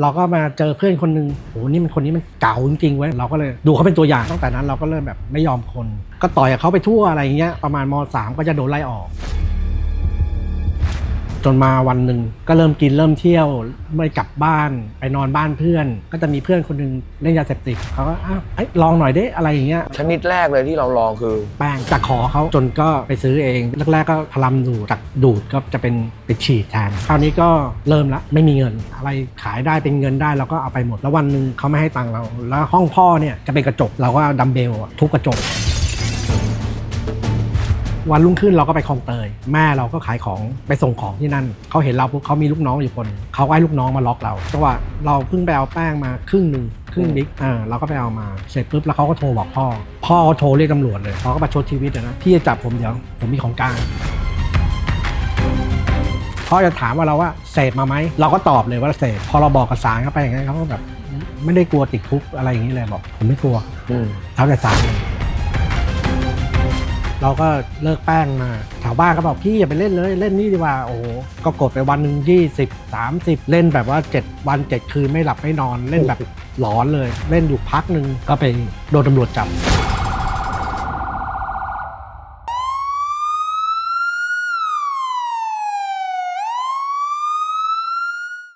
เราก็มาเจอเพื่อนคนหนึ่งโหนี่มันคนนี้มันเก่าจริงๆเว้ยเราก็เลยดูเขาเป็นตัวอย่างตั้งแต่นั้นเราก็เริ่มแบบไม่ยอมคน ก็ต่อยกับเขาไปทั่วอะไรอย่างเงี้ยประมาณมสามก็จะโดนไล่ออก จนมาวันหนึ่งก็เริ่มกินเริ่มเที่ยวไม่กลับบ้านไปนอนบ้านเพื่อน ก็จะมีเพื่อนคนหนึงเล่นยาเสพติดเขาก็อ้าวเอ้ยลองหน่อยเด้อะไรอย่างเงี้ย ชนิดแรกเลยที่เราลองคือแป้งจากขอเขาจนก็ไปซื้อเองแรกๆก็พลัมดูดจากดูดก็จะเป็นไปฉีดแทนคราวนี้ก็เริ่มละไม่มีเงิน อะไรขายได้เป็นเงินได้เราก็เอาไปหมด แล้ววันหนึ่งเขาไม่ให้ตังค์เรา แล้วห้องพ่อเนี่ยจะเป็นกระจกเราก็เอาดัมเบลอะทุบกระจก วันรุ่งขึ้นเราก็ไปคลองเตย แม่เราก็ขายของไปส่งของที่นั่นเขาเห็นเราปุ๊บเขามีลูกน้องอยู่คนเขาก็ให้ลูกน้องมาล็อกเราจังหวะเราเพิ่งไปเอาแป้งมาครึ่งหนึ่งครึ่งบิ๊กอ่าเราก็ไปเอามาเสร็จปุ๊บแล้วเขาก็โทรบอกพ่อ พ่อก็โทรเรียกตำรวจเลยเขาก็มาชดชีวิตอะนะพี่จะจับผมเดี๋ยวผมมีของกลางพ่อจะถามว่าเราว่าเสพมาไหมเราก็ตอบเลยว่าเสพพอเราบอกกับศาลเข้าไปอย่างนั้นเขาก็แบบไม่ได้กลัวติดคุกอะไรอย่างนี้เลยบอกผมไม่กลัวอืมเท่าแต่สาม เราก็เลิกแป้งมาแถวบ้านก็บอกพี่อย่าไปเล่นเลยเล่นนี่ดีกว่าโอ้โหก็กดไปวันหนึ่งยี่สิบสามสิบเล่นแบบว่า 7 วัน 7 คืนไม่หลับไม่นอนเล่นแบบหลอนเลย เล่นอยู่พักหนึ่งก็ไปโดนตำรวจจับ